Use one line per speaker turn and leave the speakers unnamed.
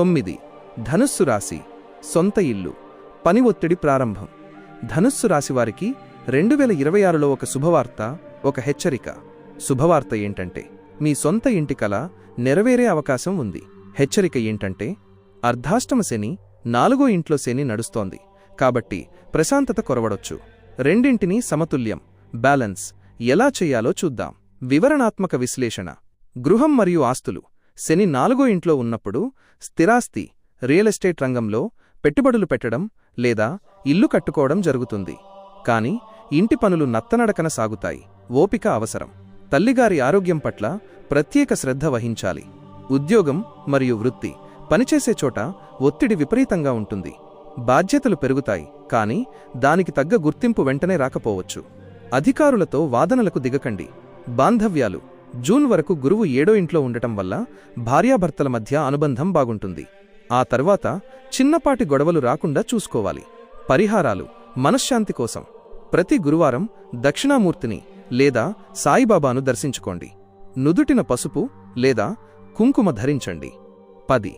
తొమ్మిది. ధనుస్సు రాశి సొంత ఇల్లు. పని ఒత్తిడి ప్రారంభం. ధనుస్సు రాశివారికి రెండు వేల ఇరవై ఆరులో ఒక శుభవార్త ఒక హెచ్చరిక. శుభవార్త ఏంటంటే మీ సొంత ఇంటి కళ నెరవేరే అవకాశం ఉంది. హెచ్చరిక ఏంటంటే అర్ధాష్టమ శని నాలుగో ఇంట్లో శని నడుస్తోంది. కాబట్టి ప్రశాంతత కొరవడొచ్చు. రెండింటినీ సమతుల్యం బ్యాలెన్స్ ఎలా చేయాలో చూద్దాం. వివరణాత్మక విశ్లేషణ. గృహం మరియు ఆస్తులు. శని నాలుగో ఇంట్లో ఉన్నప్పుడు స్థిరాస్తి రియల్ ఎస్టేట్ రంగంలో పెట్టుబడులు పెట్టడం లేదా ఇల్లు కట్టుకోవడం జరుగుతుంది. కాని ఇంటి పనులు నత్తనడకన సాగుతాయి. ఓపిక అవసరం. తల్లిగారి ఆరోగ్యం పట్ల ప్రత్యేక శ్రద్ధ వహించాలి. ఉద్యోగం మరియు వృత్తి పనిచేసే చోట ఒత్తిడి విపరీతంగా ఉంటుంది. బాధ్యతలు పెరుగుతాయి. కానీ దానికి తగ్గ గుర్తింపు వెంటనే రాకపోవచ్చు. అధికారులతో వాదనలకు దిగకండి. బాంధవ్యాలు. జూన్ వరకు గురువు ఏడో ఇంట్లో ఉండటం వల్ల భార్యాభర్తల మధ్య అనుబంధం బాగుంటుంది. ఆ తర్వాత చిన్నపాటి గొడవలు రాకుండా చూసుకోవాలి. పరిహారాలు మనశ్శాంతి కోసం. ప్రతి గురువారం దక్షిణామూర్తిని లేదా సాయిబాబాను దర్శించుకోండి. నుదుటిన పసుపు లేదా కుంకుమ ధరించండి. పది